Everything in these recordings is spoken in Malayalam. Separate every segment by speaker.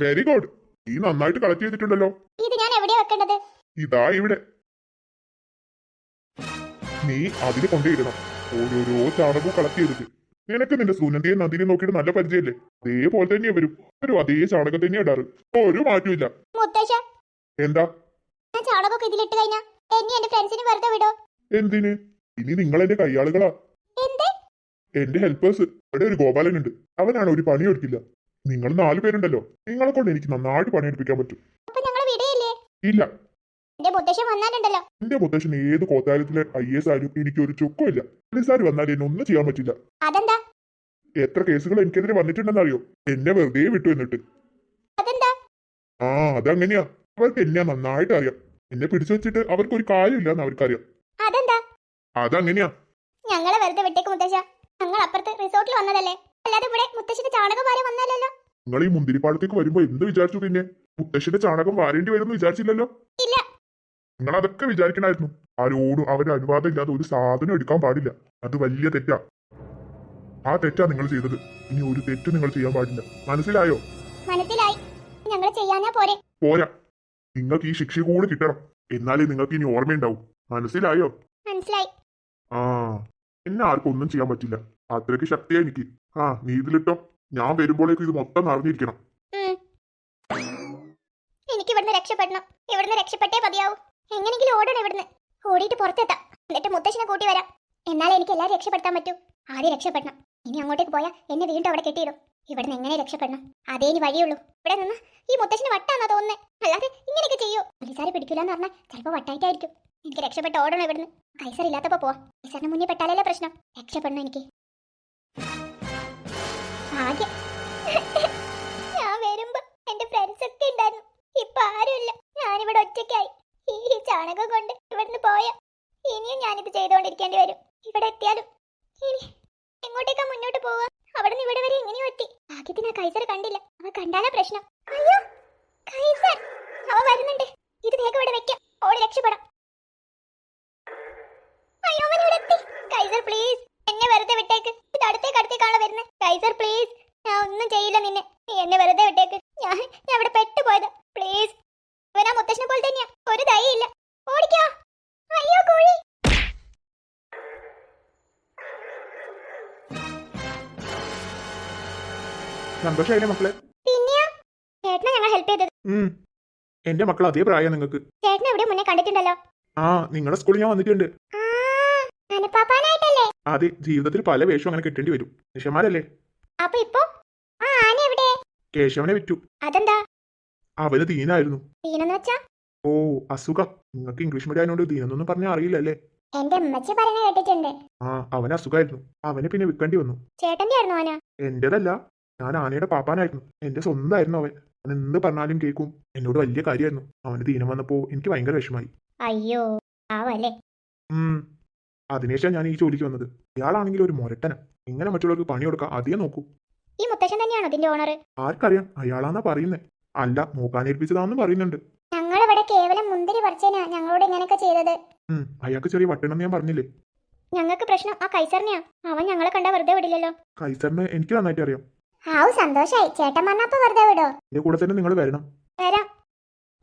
Speaker 1: വെരി ഗുഡ് നീ നന്നായിട്ട് കളക്ട് ചെയ്തിട്ടുണ്ടല്ലോ.
Speaker 2: ഇത് ഞാൻ എവിടെയാ വെക്കേണ്ടത്?
Speaker 1: ഇതാ ഇവിടെ. നീ അതിൽ കൊണ്ടിടണം ഓരോരോ ചാണകവും കളക്ട് ചെയ്തിട്ട്. നിനക്ക് നിന്റെ സുനന്ദിയെ നന്ദിനെ നോക്കിയിട്ട് നല്ല പരിചയമല്ലേ അതേപോലെ തന്നെ വരും. ഒരു അതേ ചാണകം തന്നെ ഇടാറ്. ഒരു മാറ്റമില്ല
Speaker 2: മുത്തശ്ശ
Speaker 1: എന്താ?
Speaker 2: ഞാൻ ചാണകമൊക്കെ ഇതിലിട്ട് കഴിഞ്ഞാ എന്നെ എന്റെ ഫ്രണ്ട്സിന് വെറുതെ വിടോ.
Speaker 1: എന്തിന്? ഇനി നിങ്ങൾ എന്റെ കയ്യാളുകളാ
Speaker 2: എന്ത്?
Speaker 1: എന്റെ ഹെൽപ്പേഴ്സ് ഇവിടെ ഒരു ഗോപാലൻ ഉണ്ട് അവനാണ് ഒരു പണി എടുക്കില്ല നിങ്ങൾ നാലു പേരുണ്ടല്ലോ. നിങ്ങളെ കൊണ്ട് എനിക്ക് നന്നായിട്ട് പണിയെടുപ്പിക്കാൻ പറ്റും. ഇല്ല.
Speaker 2: എന്റെ മുത്തശ്ശൻ
Speaker 1: ഏത് കോത്താലത്തിലെ ഐ എസ് ആരും എനിക്ക് ഒരു ചുക്കും ചുക്കുമില്ല പോലീസുകാർ വന്നാൽ എന്നെ ഒന്നും ചെയ്യാൻ പറ്റില്ല.
Speaker 2: അതെന്താ?
Speaker 1: എത്ര കേസുകൾ എനിക്കെതിരെ വന്നിട്ടുണ്ടെന്നറിയോ? എന്നെ വെറുതെ വിട്ടു എന്നിട്ട്. ആ അതങ്ങനെയാ. അവർക്ക് എന്നെ നന്നായിട്ട് അറിയാം. എന്നെ പിടിച്ചു വെച്ചിട്ട് അവർക്ക് ഒരു കാര്യമില്ലെന്ന് അവർക്കറിയാം.
Speaker 2: അതെന്താ?
Speaker 1: അതങ്ങനെയാ.
Speaker 2: ഞങ്ങളെ വെറുതെ വിട്ടേക്ക് മുത്തശ്ശ. ഞങ്ങൾ അപ്പുറത്ത് റിസോർട്ടിൽ വന്നതല്ലേ? അല്ലാതെ ഇവിടെ മുത്തശ്ശിന്റെ ചാണകം വാരി വന്നാലല്ലോ
Speaker 1: നിങ്ങൾ ഈ മുന്തിരിപ്പാടത്തേക്ക് വരുമ്പോ എന്ത് വിചാരിച്ചു പിന്നെ? മുത്തശ്ശിന്റെ ചാണകം വാരേണ്ടി വരുമെന്ന് വിചാരിച്ചില്ലല്ലോ?
Speaker 2: ഇല്ല.
Speaker 1: നിങ്ങൾ അതൊക്കെ വിചാരിക്കണായിരുന്നു. ആരോടും അവരുടെ അനുവാദം ഇല്ലാതെ ഒരു സാധനം എടുക്കാൻ പാടില്ല. അത് വലിയ തെറ്റാ. ആ തെറ്റാ നിങ്ങൾ ചെയ്തത്. ഇനി ഒരു തെറ്റ് നിങ്ങൾ ചെയ്യാൻ പാടില്ല. മനസ്സിലായോ?
Speaker 2: മനസ്സിലായി. ഞങ്ങൾ ചെയ്യാനാ പോരെ.
Speaker 1: പോരാ. നിങ്ങൾക്ക് ഈ ശിക്ഷ കൂടെ കിട്ടണം. എന്നാലേ നിങ്ങൾക്ക് ഇനി ഓർമ്മയുണ്ടാവും. മനസ്സിലായോ?
Speaker 2: മനസ്സിലായി.
Speaker 1: ആ. എന്നെ ആർക്കും ഒന്നും ചെയ്യാൻ പറ്റില്ല. അത്രയ്ക്ക് ശക്തിയാ എനിക്ക്. ആ നീ ഇതിലിട്ടോ ഞാൻ വരുമ്പോഴേക്കും ഇത് മൊത്തം നിറഞ്ഞിരിക്കണം.
Speaker 2: എനിക്ക് ഇവിടുന്ന് രക്ഷപ്പെടണം. ഇവിടുന്ന് രക്ഷപ്പെട്ടേ മതിയാവൂ. എങ്ങനെങ്കിലും ഓടണം ഇവിടുന്ന്. ഓടിയിട്ട് പുറത്തെത്താം. എന്നിട്ട് മുത്തശ്ശിനെ കൂട്ടി വരാം. എന്നാലേ എനിക്ക് എല്ലാവരും രക്ഷപ്പെടുത്താൻ പറ്റൂ. ആദ്യം രക്ഷപ്പെടണം. ഇനി അങ്ങോട്ടേക്ക് പോയാൽ എന്നെ വീണ്ടും അവിടെ കെട്ടിയിടും. ഇവിടുന്ന് എങ്ങനെ രക്ഷപ്പെടണം? അതേ ഇനി വഴിയുള്ളൂ ഇവിടെ നിന്ന് ഈ മുത്തശ്ശിന് വട്ടാന്നാ തോന്നുന്നത് അല്ലാതെ ഇങ്ങനെയൊക്കെ ചെയ്യൂ. പോലീസുകാരെ പിടിക്കില്ലെന്ന് പറഞ്ഞാൽ ചിലപ്പോൾ വട്ടായിട്ടായിരിക്കും. എനിക്ക് രക്ഷപ്പെട്ട് ഓടണം ഇവിടുന്ന്. കൈസർ ഇല്ലാത്തപ്പോ പോവാം. കൈസറിന് മുന്നേ പെട്ടാലല്ലേ പ്രശ്നം. രക്ഷപ്പെടണം എനിക്ക്. ഭാഗ്യം ഞാൻ വരുമ്പോ എന്റെ ഫ്രണ്ട്സ് ഒക്കെ ഉണ്ടായിരുന്നു. ഇപ്പൊ ആരുമില്ല. ഞാനിവിടെ ഒറ്റയ്ക്കായി. ഈ ചാണകം കൊണ്ട് ഇവിടുന്ന് പോയ ഇനിയും ഞാനിത് ചെയ്തുകൊണ്ടിരിക്കേണ്ടി വരും. ഇവിടെ എത്തിയാലും ഇനി എങ്ങോട്ടേക്കാ മുന്നോട്ട് പോവാ? അവിടെ നിന്ന് ഇവിടെ വരെ എങ്ങനെയോ എത്തി. ഭാഗ്യത്തിന് ആ കൈസർ കണ്ടില്ല. അവ കണ്ടാലാ പ്രശ്നം. അയ്യോ കൈസർ. അവ വരുന്നുണ്ട്. ഇത് വേഗം ഇവിടെ വെക്കാം. ഓടി രക്ഷപ്പെടാം. അയ്യോ അവൻ ഇവിടെ എത്തി. കൈസർ പ്ലീസ് എന്നെ വെറുതെ വിട്ടേക്ക്. ഇത് അടുത്തേക്ക് അടുത്തേക്കാണ് വരുന്നത് കൈസർ പ്ലീസ് ഞാൻ ഒന്നും ചെയ്യില്ല നിന്നെ. എന്നെ വെറുതെ വിട്ടേക്ക്. ഞാൻ ഞാൻ ഇവിടെ പെട്ടുപോയത്. പ്ലീസ് ഇവനാ മുത്തശ്ശനെ പോലെ തന്നെയാ. ഒരു ദയയില്ല. ഓടിക്കോ. അയ്യോ കോഴി.
Speaker 1: സന്തോഷമായില്ലേ മക്കളെ?
Speaker 2: പിന്നെയോ? ചേട്ടനെ ഞങ്ങൾ ഹെൽപ്പ് ചെയ്തത്.
Speaker 1: ഉം. എന്റെ മക്കൾ അതേ പ്രായം നിങ്ങൾക്ക്.
Speaker 2: ചേട്ടനെ മുന്നേ കണ്ടിട്ടുണ്ടല്ലോ.
Speaker 1: ആ നിങ്ങളുടെ സ്കൂളിൽ ഞാൻ വന്നിട്ടുണ്ട്. അതെ ജീവിതത്തിൽ പല വേഷവും അങ്ങനെ കിട്ടേണ്ടി വരും. നിഷമാരല്ലേ?
Speaker 2: അപ്പൊ ഇപ്പൊ?
Speaker 1: കേശവനെ വിറ്റു.
Speaker 2: അതെന്താ?
Speaker 1: അവന് ദീനായിരുന്നു. ഓ അസുഖം. നിങ്ങൾക്ക് ഇംഗ്ലീഷ് മീഡിയം ആയതുകൊണ്ട് ദീനൊന്നും പറഞ്ഞാൽ അറിയില്ലല്ലേ?
Speaker 2: എന്റെ ഉമ്മച്ചി പറഞ്ഞ കേട്ടിട്ടുണ്ട്.
Speaker 1: ആ അവന് അസുഖമായിരുന്നു അവനെ പിന്നെ വിൽക്കേണ്ടി വന്നു.
Speaker 2: ചേട്ടന്റെ ആയിരുന്നു ആന?
Speaker 1: എന്റേതല്ല. ഞാൻ ആനയുടെ പാപ്പാനായിരുന്നു. എന്റെ സ്വന്തമായിരുന്നു അവൻ. അവൻ എന്ത് പറഞ്ഞാലും കേൾക്കും. എന്നോട് വലിയ കാര്യമായിരുന്നു. അവന് ദീനം വന്നപ്പോ എനിക്ക് ഭയങ്കര വിഷമായി.
Speaker 2: അയ്യോ ആവല്ലേ
Speaker 1: ഉം. അതിനുശേഷം ഞാൻ ഈ ജോലിക്ക് വന്നത്. ഇയാളാണെങ്കിൽ ഒരു മുരട്ടന. ഇങ്ങനെ മറ്റുള്ളവർക്ക് പണി കൊടുക്കാം അധികം നോക്കൂ.
Speaker 2: ഈ മുത്തശ്ശൻ തന്നെയാണോ അതിന്റെ ഓണർ
Speaker 1: ആർക്കറിയാം അയാളാന്നാ പറയുന്നേ. അല്ല നോക്കാനേൽപ്പിച്ചതാന്ന് പറയുന്നുണ്ട്.
Speaker 2: ഞങ്ങളിവിടെ കേവലം മുന്തിരി പറിച്ചേനാ ഞങ്ങളോട് ഇങ്ങനെയൊക്കെ ചെയ്തത്.
Speaker 1: ഉം അയാൾക്ക് ചെറിയ വട്ടണം ഞാൻ പറഞ്ഞില്ലേ?
Speaker 2: ഞങ്ങൾക്ക് പ്രശ്നം ആ കൈസറിനെയാ. അവൻ ഞങ്ങളെ കണ്ട വെറുതെ വിടില്ലല്ലോ.
Speaker 1: കൈസറിന് എനിക്ക് നന്നായിട്ട് അറിയാം.
Speaker 2: ആവു സന്തോഷായി. ചേട്ടൻ പറഞ്ഞപ്പോ വെറുതെ വിടോ.
Speaker 1: എന്റെ കൂടെ തന്നെ നിങ്ങൾ വരണം.
Speaker 2: വരാം.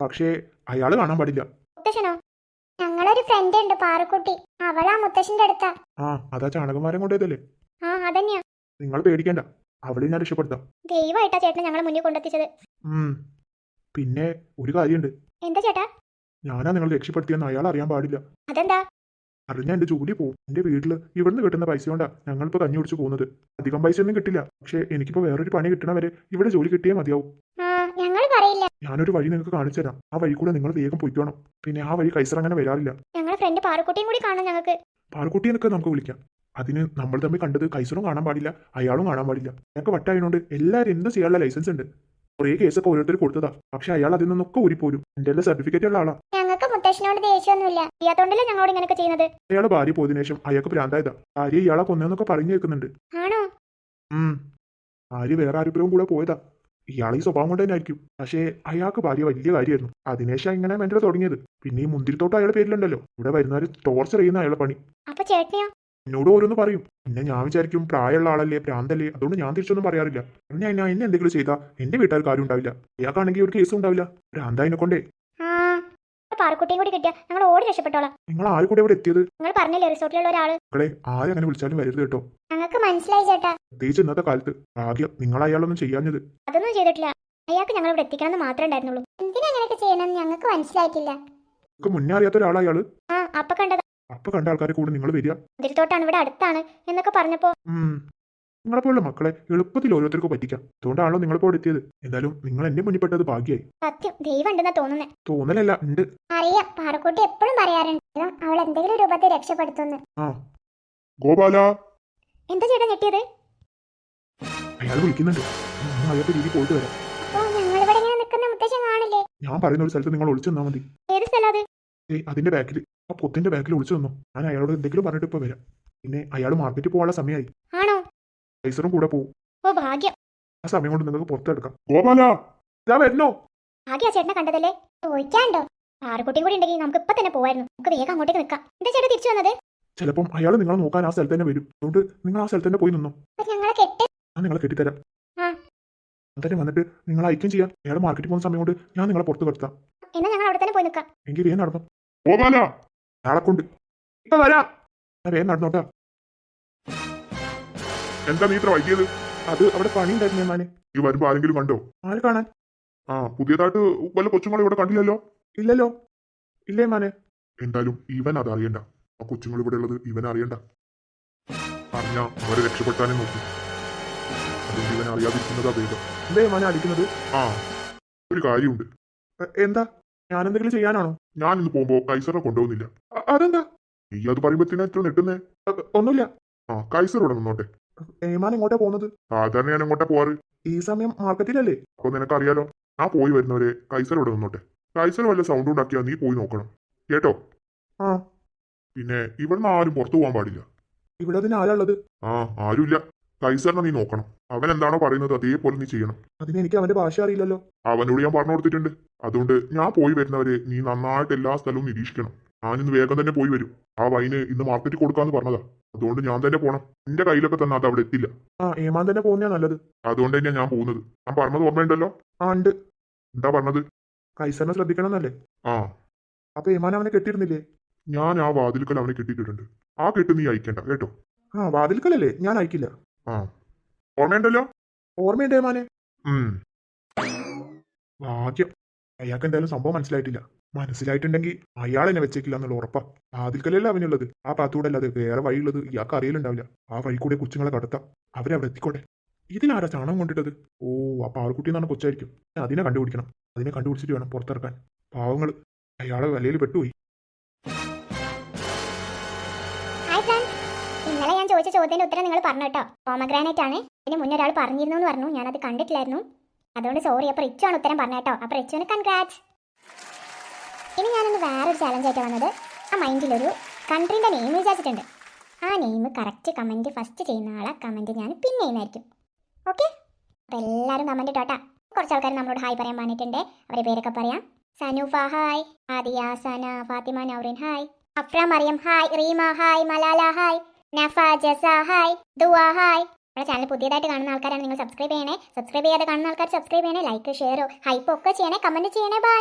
Speaker 1: പക്ഷേ അയാൾ കാണാൻ പാടില്ല.
Speaker 2: മുത്തശ്ശനോ? ഞങ്ങളൊരു ഫ്രണ്ട് ഉണ്ട് പാറക്കുട്ടി. അവളാ മുത്തശ്ശന്റെ അടുത്താ.
Speaker 1: ആ അതാ ചാണകമാരം കൊണ്ടുപോയതല്ലേ?
Speaker 2: ആ അതന്നെയാ.
Speaker 1: നിങ്ങൾ പേടിക്കണ്ട. അവളെ ഞാൻ രക്ഷപ്പെടുത്താം.
Speaker 2: ദൈവമായിട്ടാ ചേട്ടൻ ഞങ്ങളെ മുന്നിൽ കൊണ്ടെത്തിച്ചത്.
Speaker 1: പിന്നെ ഒരു കാര്യമുണ്ട്.
Speaker 2: എന്താ ചേട്ടാ?
Speaker 1: ഞാനാ നിങ്ങൾ രക്ഷപ്പെടുത്തിയെന്ന് അയാൾ അറിയാൻ പാടില്ല.
Speaker 2: അതെന്താ?
Speaker 1: അറിഞ്ഞാ എന്റെ ജോലി പോകും എന്റെ വീട്ടിൽ ഇവിടുന്ന് കിട്ടുന്ന പൈസ കൊണ്ടാ ഞങ്ങളിപ്പോ കഞ്ഞി കുടിച്ചു പോകുന്നത്. അധികം പൈസ ഒന്നും കിട്ടില്ല. പക്ഷെ എനിക്കിപ്പോ വേറൊരു പണി കിട്ടണവരെ ഇവിടെ ജോലി കിട്ടിയേ മതിയാവും. ഞാനൊരു വഴി നിങ്ങൾക്ക് കാണിച്ചു തരാം. ആ വഴി കൂടെ നിങ്ങൾ വേഗം പോയിക്കോണം പിന്നെ ആ വഴി കൈസർ അങ്ങനെ വരാറില്ല.
Speaker 2: ഞങ്ങളെ ഫ്രണ്ട് പാറക്കുട്ടിയും കൂടി കാണാം ഞങ്ങൾക്ക്.
Speaker 1: പാറക്കുട്ടിയെന്നൊക്കെ നമുക്ക് വിളിക്കാം. അതിന് നമ്മൾ തമ്മിൽ കണ്ടത് കൈസറും കാണാൻ പാടില്ല അയാളും കാണാൻ പാടില്ല. ഞങ്ങൾക്ക് വട്ടായതുകൊണ്ട് എല്ലാവരും എന്തും ചെയ്യാനുള്ള ലൈസൻസ് ഉണ്ട്. കുറേ കേസൊക്കെ ഓരോരുത്തർ കൊടുത്തതാ. പക്ഷെ അയാൾ അതിൽ നിന്നൊക്കെ ഊരിപ്പോരും. എന്റെ സർട്ടിഫിക്കറ്റ് ഉള്ള ആളാ.
Speaker 2: ഞങ്ങൾക്ക് മുത്തശ്ശനോട് ദേഷ്യമൊന്നുമില്ല. അറിയാത്തോണ്ടല്ലേ ഞങ്ങളോട് ഇങ്ങനെയൊക്കെ ചെയ്യുന്നത്?
Speaker 1: അയാളെ ഭാര്യ പോയതിനു ശേഷം അയാൾക്ക് ഭ്രാന്തായതാ. ഭാര്യ ഇയാളെ കൊന്നെന്നൊക്കെ പറഞ്ഞു കേൾക്കുന്നുണ്ട്.
Speaker 2: ആണോ?
Speaker 1: ഉം. ഭാര്യ വേറെ ആരുപുരവും കൂടെ പോയതാ. ഇയാളെ ഈ സ്വഭാവം കൊണ്ട് തന്നെ ആയിരിക്കും. പക്ഷേ അയാൾക്ക് ഭാര്യ വലിയ കാര്യമായിരുന്നു. അതിനുശേഷം ഇങ്ങനെ മെന്റൽ തുടങ്ങിയത്. പിന്നെ ഈ മുന്തിരിത്തോട്ടം അയാളുടെ പേരിലുണ്ടല്ലോ. ഇവിടെ വരുന്നവർ ടോർച്ചർ ചെയ്യുന്ന അയാളെ പണി.
Speaker 2: അപ്പൊ ചേട്ടനെയോ?
Speaker 1: എന്നോട് ഓരോന്ന് പറയും. പിന്നെ ഞാൻ വിചാരിക്കും പ്രായമുള്ള ആളല്ലേ പ്രാന്തല്ലേ അതുകൊണ്ട് ഞാൻ തിരിച്ചൊന്നും പറയാറില്ല. പിന്നെ എന്നെ എന്നെ എന്തെങ്കിലും ചെയ്താൽ എന്റെ വീട്ടുകാർ കാര്യം ഉണ്ടാവില്ല. ഇയാൾക്കാണെങ്കിൽ ഒരു കേസും ഉണ്ടാവില്ല. പ്രാന്തായതിനെ കൊണ്ടേ.
Speaker 2: ആ പാറക്കുട്ടിയും കൂടി കിട്ടിയ ഞങ്ങൾ ഓടി രക്ഷപ്പെട്ടോളാം.
Speaker 1: നിങ്ങൾ ആര് കൂടെ ഇവിടെ എത്തിയത്?
Speaker 2: നിങ്ങൾ പറഞ്ഞില്ലേ റിസോർട്ടിലുള്ള ഒരാൾ?
Speaker 1: മക്കളെ ആരെ അങ്ങനെ വിളിച്ചാലും വരരുത് കേട്ടോ.
Speaker 2: ഞങ്ങൾക്ക് മനസ്സിലായി ചേട്ടാ.
Speaker 1: പ്രത്യേകിച്ച് ഇന്നത്തെ കാലത്ത് ആദ്യം നിങ്ങൾ അയാളൊന്നും ചെയ്യാഞ്ഞത്.
Speaker 2: അതൊന്നും ചെയ്തിട്ടില്ല. അയാൾക്ക് ഞങ്ങൾ ഇവിടെ എത്തിക്കണം എന്ന് മാത്രമേ ഉണ്ടായിരുന്നുള്ളൂ. എന്തിനാ അങ്ങനെയൊക്കെ ചെയ്യണമെന്ന് ഞങ്ങൾക്ക് മനസ്സിലായിട്ടില്ല.
Speaker 1: നിങ്ങൾക്ക് മുന്നേ അറിയാത്ത ഒരാളയാൾ
Speaker 2: ആ അപ്പൊ കണ്ടത്.
Speaker 1: അപ്പൊ കണ്ട ആൾക്കാരെ കൂടെ നിങ്ങൾ വരിക.
Speaker 2: മുന്തിരിത്തോട്ടാണ് ഇവിടെ അടുത്താണ് എന്നൊക്കെ പറഞ്ഞപ്പോ
Speaker 1: ഉം. നിങ്ങളെപ്പോലുള്ള മക്കളെ എളുപ്പത്തിൽ ഓരോരുത്തർക്കും പറ്റിക്കാം. അതുകൊണ്ടാണല്ലോ നിങ്ങളിപ്പോൾ എത്തിയത്. എന്തായാലും നിങ്ങൾ എന്നെ മുന്നിപ്പെട്ടത് ഭാഗ്യായി.
Speaker 2: സത്യം ദൈവം ഉണ്ടെന്നാ തോന്നുന്നേ.
Speaker 1: തോന്നലല്ല ഉണ്ട്.
Speaker 2: അറിയാം പാറക്കുട്ടി എപ്പോഴും പറയാറുണ്ട്. അവൾ എന്തെങ്കിലും രൂപത്തിൽ രക്ഷപ്പെടുത്തുന്നു
Speaker 1: ആ. ഗോപാല.
Speaker 2: എന്താ ചേട്ടൻ ഞെട്ടിയത്?
Speaker 1: അയാൾ വിളിക്കുന്നുണ്ട്. ഞാൻ അയാളുടെ രീതി പോയിട്ട് വരാം.
Speaker 2: അപ്പൊ ഞങ്ങൾ ഇവിടെ ഇങ്ങനെ നിൽക്കുന്ന മുത്തശ്ശൻ കാണില്ലേ?
Speaker 1: ഞാൻ പറയുന്ന ഒരു സ്ഥലത്ത് നിങ്ങൾ ഒളിച്ചു നിന്നാ മതി.
Speaker 2: ഏത് സ്ഥലം അത്?
Speaker 1: ഏ അതിന്റെ ബാക്കിൽ ആ പൊത്തിന്റെ ബാക്കിൽ ഒളിച്ചു നിന്നു. ഞാൻ അയാളോട് എന്തെങ്കിലും പറഞ്ഞിട്ട് ഇപ്പൊ വരാം. പിന്നെ അയാൾ മാർക്കറ്റിൽ പോകാനുള്ള സമയമായി. പൈസറും കൂടെ പോകും
Speaker 2: ഓ ഭാഗ്യം.
Speaker 1: ആ സമയം കൊണ്ട് നിങ്ങൾക്ക് പുറത്തെടുക്കാം. ഗോപാല! ഇതാ വരുന്നോ?
Speaker 2: ഭാഗ്യ ചേട്ടനെ കണ്ടതല്ലേ? ചോദിക്കാണ്ടോ പാറക്കുട്ടിയും കൂടി ഉണ്ടെങ്കിൽ നമുക്ക് ഇപ്പൊ തന്നെ പോവായിരുന്നു. നമുക്ക് വേഗം അങ്ങോട്ടേക്ക് നിൽക്കാം. എന്താ ചേട്ടാ തിരിച്ചു വന്നത്?
Speaker 1: ചിലപ്പം അയാൾ നിങ്ങളെ നോക്കാൻ ആ സ്ഥലത്ത് തന്നെ വരും. അതുകൊണ്ട് നിങ്ങൾ ആ സ്ഥലത്ത് തന്നെ പോയി നിന്നു.
Speaker 2: ഞങ്ങളെ കെട്ട്
Speaker 1: ഞാൻ നിങ്ങളെ കെട്ടിത്തരാം. അന്നേരം വന്നിട്ട് നിങ്ങൾ ഐക്യം ചെയ്യാം. അയാൾ മാർക്കറ്റിൽ പോകുന്ന സമയം കൊണ്ട് ഞാൻ നിങ്ങളെ പുറത്ത് കിടത്താം
Speaker 2: എന്നാ ഞങ്ങൾ അവിടെ തന്നെ പോയി നിൽക്കാം.
Speaker 1: എങ്കിൽ വേഗം നടന്നു. ഗോപാല! നാളെ കൊണ്ട് ഇപ്പൊ വരാം. വേഗം നടന്നോട്ടാ.
Speaker 3: എന്താ നീ ഇത്ര വൈകിയത്?
Speaker 1: അത് അവിടെ പണി ഉണ്ടായിരുന്നു
Speaker 3: ഈ വരുമ്പോ ആരെങ്കിലും കണ്ടോ?
Speaker 1: ആര് കാണാൻ.
Speaker 3: ആ പുതിയതായിട്ട് വല്ല കൊച്ചുങ്ങളും ഇവിടെ കണ്ടില്ലല്ലോ?
Speaker 1: ഇല്ലല്ലോ. ഇല്ലേ മാനെ?
Speaker 3: എന്തായാലും ഇവൻ അത് അറിയണ്ട. ആ കൊച്ചുങ്ങൾ ഇവിടെ ഉള്ളത് ഇവൻ അറിയണ്ട. അറിഞ്ഞ അവരെ രക്ഷപ്പെട്ടാനേ നോക്കി. അതുകൊണ്ട് ഇവൻ അറിയാതിരിക്കുന്നതാ വേഗം
Speaker 1: എന്തേ മാനെ അടിക്കുന്നത്?
Speaker 3: ആ ഒരു കാര്യമുണ്ട്.
Speaker 1: എന്താ? ഞാൻ എന്തെങ്കിലും ചെയ്യാനാണോ?
Speaker 3: ഞാൻ ഇന്ന് പോകുമ്പോ കൈസറെ കൊണ്ടുപോകുന്നില്ല.
Speaker 1: അതെന്താ?
Speaker 3: നീ അത് പറയുമ്പോ എത്ര നെട്ടുന്നേ
Speaker 1: ഒന്നുമില്ല.
Speaker 3: ആ കൈസർ ഇവിടെ നിന്നോട്ടെ.
Speaker 1: ഏമാൻ എങ്ങോട്ടാ പോകുന്നത്?
Speaker 3: സാധാരണ ഞാൻ എങ്ങോട്ടാ പോവാറ്?
Speaker 1: ഈ സമയം മാർക്കറ്റിലല്ലേ?
Speaker 3: അപ്പൊ നിനക്കറിയാലോ ആ പോയി വരുന്നവരെ കൈസർ ഇവിടെ നിന്നോട്ടെ. കൈസർ വല്ല സൗണ്ട് ഉണ്ടാക്കിയാ നീ പോയി നോക്കണം. കേട്ടോ?
Speaker 1: ആ.
Speaker 3: പിന്നെ ഇവിടുന്ന് ആരും പുറത്തു പോകാൻ പാടില്ല.
Speaker 1: ഇവിടെ അതിന് ആരാള്ളത്
Speaker 3: ആ ആരുമില്ല. കൈസറിനെ നീ നോക്കണം. അവൻ എന്താണോ പറയുന്നത് അതേപോലെ നീ ചെയ്യണം.
Speaker 1: അതിന് എനിക്ക് അവന്റെ ഭാഷ അറിയില്ലല്ലോ.
Speaker 3: അവനോട് ഞാൻ പറഞ്ഞു കൊടുത്തിട്ടുണ്ട്. അതുകൊണ്ട് ഞാൻ പോയി വരുന്നവരെ നീ നന്നായിട്ട് എല്ലാ സ്ഥലവും നിരീക്ഷിക്കണം. ഞാനിന്ന് വേഗം തന്നെ പോയി വരും. ആ വൈന് ഇന്ന് മാർക്കറ്റിൽ കൊടുക്കാന്ന് പറഞ്ഞതാ. അതുകൊണ്ട് ഞാൻ തന്നെ പോണം. എന്റെ കയ്യിലൊക്കെ തന്നെ അത് അവിടെ എത്തില്ല.
Speaker 1: ആ ഏമാൻ തന്നെ പോകുന്നതാ നല്ലത്.
Speaker 3: അതുകൊണ്ട് തന്നെയാ ഞാൻ പോകുന്നത്. ഞാൻ പറഞ്ഞത് ഓർമ്മയുണ്ടല്ലോ?
Speaker 1: ആ ഉണ്ട്.
Speaker 3: എന്താ പറഞ്ഞത്?
Speaker 1: കൈസറിനെ ശ്രദ്ധിക്കണം എന്നല്ലേ
Speaker 3: ആ.
Speaker 1: അപ്പൊ ഏമാൻ അവനെ കെട്ടിയിരുന്നില്ലേ?
Speaker 3: ഞാൻ ആ വാതിൽക്കൽ അവനെ കെട്ടിയിട്ടിട്ടുണ്ട്. ആ കെട്ട് നീ അയക്കണ്ട കേട്ടോ?
Speaker 1: ആ വാതിൽക്കലല്ലേ? ഞാൻ അയക്കില്ല.
Speaker 3: ആ. ഓർമ്മയുണ്ടല്ലോ?
Speaker 1: ഓർമ്മയുണ്ട് ഏമാനെ?
Speaker 3: ഉം.
Speaker 1: ഭാഗ്യം അയാൾക്ക് എന്തായാലും സംഭവം മനസ്സിലായിട്ടില്ല. മനസ്സിലായിട്ടുണ്ടെങ്കിൽ അയാൾ എന്നെ വെച്ചേക്കില്ല എന്നുള്ള ഉറപ്പാ. വാതിൽക്കലല്ല അവനുള്ളത്. ആ പാത്തൂടെ അല്ലാതെ വേറെ വഴിയുള്ളത്. ഇയാൾക്ക് അറിയലുണ്ടാവില്ല. ആ വഴി കൂടെ കൊച്ചുങ്ങളെ കടത്താം. അവരവിടെ എത്തിക്കോട്ടെ. ഇതിലാരാ ചാണകം കൊണ്ടിട്ടത്? ഓ ആ പാവക്കുട്ടി എന്നാണ് കൊച്ചായിരിക്കും അതിനെ കണ്ടുപിടിക്കണം. അതിനെ കണ്ടുപിടിച്ചിട്ട് വേണം പുറത്തിറക്കാൻ. പാവങ്ങൾ അയാളെ വലയിൽ പെട്ടുപോയി.
Speaker 2: ഇന്നലെ ഞാൻ ചോദിച്ച ചോദ്യത്തിന്റെ ഉത്തരം നിങ്ങൾ പറഞ്ഞു കേട്ടോ. പോമഗ്രാനൈറ്റ് ആണ്. ഇതിന് മുന്നേ ഒരാൾ പറഞ്ഞിരുന്നു എന്ന് പറഞ്ഞു. ഞാനത് കണ്ടിട്ടില്ലായിരുന്നു. അതുകൊണ്ട് സോറി അപ്പൊ റിച്ചു ആണ് ഉത്തരം പറഞ്ഞു കേട്ടോ. അപ്പൊ റിച്ചുവിന് കൺഗ്രാറ്റ്സ് ഇനി ഞാനൊന്ന് വേറൊരു ചാലഞ്ചായിട്ട് വന്നത് ആ മൈൻഡിലൊരു കൺട്രീന്റെ നെയിം വിചാരിച്ചിട്ടുണ്ട്. ആ നെയിം കറക്റ്റ് കമന്റ് ഫസ്റ്റ് ചെയ്യുന്ന ആളെ കമന്റ് ഞാൻ പിൻ ചെയ്യുന്നതായിരിക്കും ഓക്കെ അപ്പോൾ എല്ലാവരും കമന്റ് ഇട്ടോട്ടാ. കുറച്ച് ആൾക്കാർ നമ്മളോട് ഹായ് പറയാൻ പറഞ്ഞിട്ടുണ്ട്. അവരുടെ പേരൊക്കെ പറയാം. Sanoofa hi Aadiya Sana Fathima Naurin hi Afra Mariyam hi Reema hi Malala hi Nafa Jasa hi Dua hi നമ്മുടെ ചാനൽ പുതിയതായിട്ട് കാണുന്ന ആൾക്കാരാണ് നിങ്ങൾ സബ്സ്ക്രൈബ് ചെയ്യണേ. സബ്സ്ക്രൈബ് ചെയ്യാതെ കാണുന്ന ആൾക്കാർ സബ്സ്ക്രൈബ് ചെയ്യണേ ലൈക്ക് ഷെയറോ ഹൈപ്പ് ഒക്കെ ചെയ്യണേ കമന്റ് ചെയ്യണേ ബൈ